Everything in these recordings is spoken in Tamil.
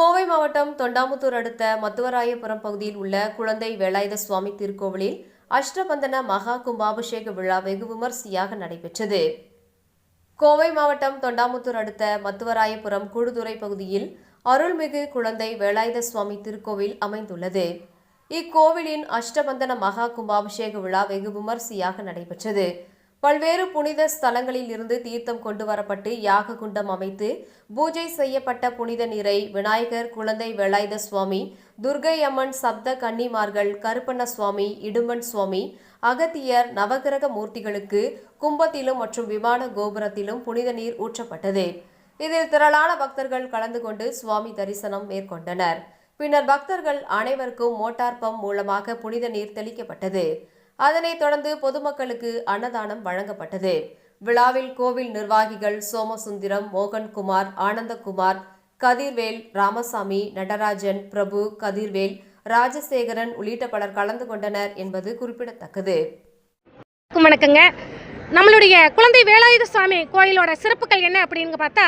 கோவை மாவட்டம் தொண்டாமுத்தூர் அடுத்த மத்துவராயபுரம் பகுதியில் உள்ள குழந்தை வேலாயுத சுவாமி திருக்கோவிலில் அஷ்டபந்தன மகா கும்பாபிஷேக விழா வெகு விமர்சையாக நடைபெற்றது. கோவை மாவட்டம் தொண்டாமுத்தூர் அடுத்த மத்துவராயபுரம் கூடுதுறை பகுதியில் அருள்மிகு குழந்தை வேலாயுத சுவாமி திருக்கோவில் அமைந்துள்ளது. இக்கோவிலின் அஷ்டபந்தன மகா கும்பாபிஷேக விழா வெகு விமர்சையாக நடைபெற்றது. பல்வேறு புனித ஸ்தலங்களில் இருந்து தீர்த்தம் கொண்டு வரப்பட்டு யாக குண்டம் அமைத்து பூஜை செய்யப்பட்ட புனித நீரை விநாயகர் குழந்தை வெளாயுத சுவாமி துர்கை அம்மன் சப்த கன்னிமார்கள் கருப்பண்ண சுவாமி இடும்பன் சுவாமி அகத்தியர் நவகிரக மூர்த்திகளுக்கு கும்பத்திலும் மற்றும் விமான கோபுரத்திலும் புனித நீர் ஊற்றப்பட்டது. இதில் திரளான பக்தர்கள் கலந்து கொண்டு சுவாமி தரிசனம் மேற்கொண்டனர். பின்னர் பக்தர்கள் அனைவருக்கும் மோட்டார் பம்ப் மூலமாக புனித நீர் தெளிக்கப்பட்டது. அதனைத் தொடர்ந்து பொதுமக்களுக்கு அன்னதானம் வழங்கப்பட்டது. விழாவில் கோவில் நிர்வாகிகள் சோமசுந்தரம் மோகன்குமார் ஆனந்தகுமார் கதிர்வேல் ராமசாமி நடராஜன் பிரபு கதிர்வேல் ராஜசேகரன் உள்ளிட்ட பலர் கலந்து கொண்டனர் என்பது குறிப்பிடத்தக்கது. வணக்கம் வணக்கங்க. நம்மளுடைய குழந்தை வேலாயுத சுவாமி கோயிலோட சிறப்புகள் என்ன அப்படின்னு பார்த்தா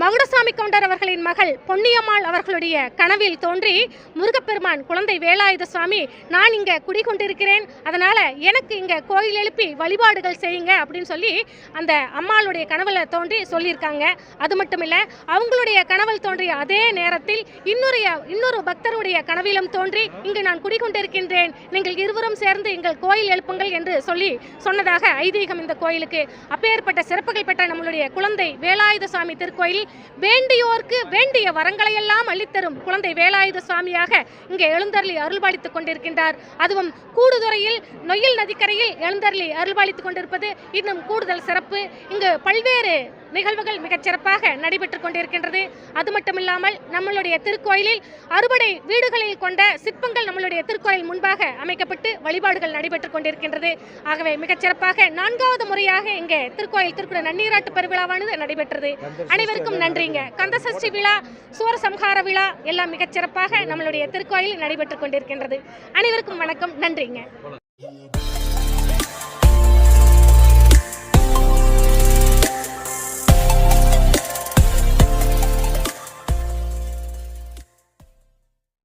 மகுடசாமி கவுண்டர் அவர்களின் மகள் பொன்னியம்மாள் அவர்களுடைய கனவில் தோன்றி முருகப்பெருமான் குழந்தை வேலாயுத சுவாமி நான் இங்கே குடிகொண்டிருக்கிறேன். அதனால் எனக்கு இங்கே கோயில் எழுப்பி வழிபாடுகள் செய்யுங்க அப்படின்னு சொல்லி அந்த அம்மாளுடைய கனவில் தோன்றி சொல்லியிருக்காங்க. அது மட்டும் இல்லை அவங்களுடைய கனவில் தோன்றிய அதே நேரத்தில் இன்னொரு இன்னொரு பக்தருடைய கனவிலும் தோன்றி இங்கு நான் குடிகொண்டிருக்கின்றேன். நீங்கள் இருவரும் சேர்ந்து எங்கள் கோயில் எழுப்புங்கள் என்று சொல்லி சொன்னதாக ஐதீகம் இந்த கோயிலுக்கு. அப்பேற்பட்ட சிறப்புகள் பெற்ற நம்மளுடைய குழந்தை வேலாயுத சுவாமி திருக்கோயில் வேண்டியோர்க்கு வேண்டிய வரங்களை எல்லாம் அள்ளித்தரும் குழந்தை வேலாயுத சுவாமியாக இங்கே எழுந்தருளி அருள்பாலித்துக் கொண்டிருக்கின்றார். அதுவும் கூடுதுறையில் நொயில் நதிக்கரையில் எழுந்தருளி அருள்பாலித்துக் கொண்டிருப்பது இன்னும் கூடுதல் சிறப்பு. இங்கு பல்வேறு நிகழ்வுகள் மிகச் சிறப்பாக நடைபெற்றுக் கொண்டிருக்கின்றது. அது மட்டுமில்லாமல் நம்மளுடைய திருக்கோயிலில் அறுபடை வீடுகளில் கொண்ட சிற்பங்கள் நம்மளுடைய திருக்கோயில் முன்பாக அமைக்கப்பட்டு வழிபாடுகள் நடைபெற்றுக் கொண்டிருக்கின்றது. ஆகவே மிகச் சிறப்பாக நான்காவது முறையாக இங்கே திருக்கோயில் திருக்குட நன்னீராட்டு பெருவிழாவானது நடைபெற்றது. அனைவருக்கும் நன்றிங்க. கந்தசஷ்டி விழா சூரசம்ஹார விழா எல்லாம் மிகச் சிறப்பாக நம்மளுடைய திருக்கோயில் நடைபெற்றுக் கொண்டிருக்கின்றது. அனைவருக்கும் வணக்கம். நன்றிங்க.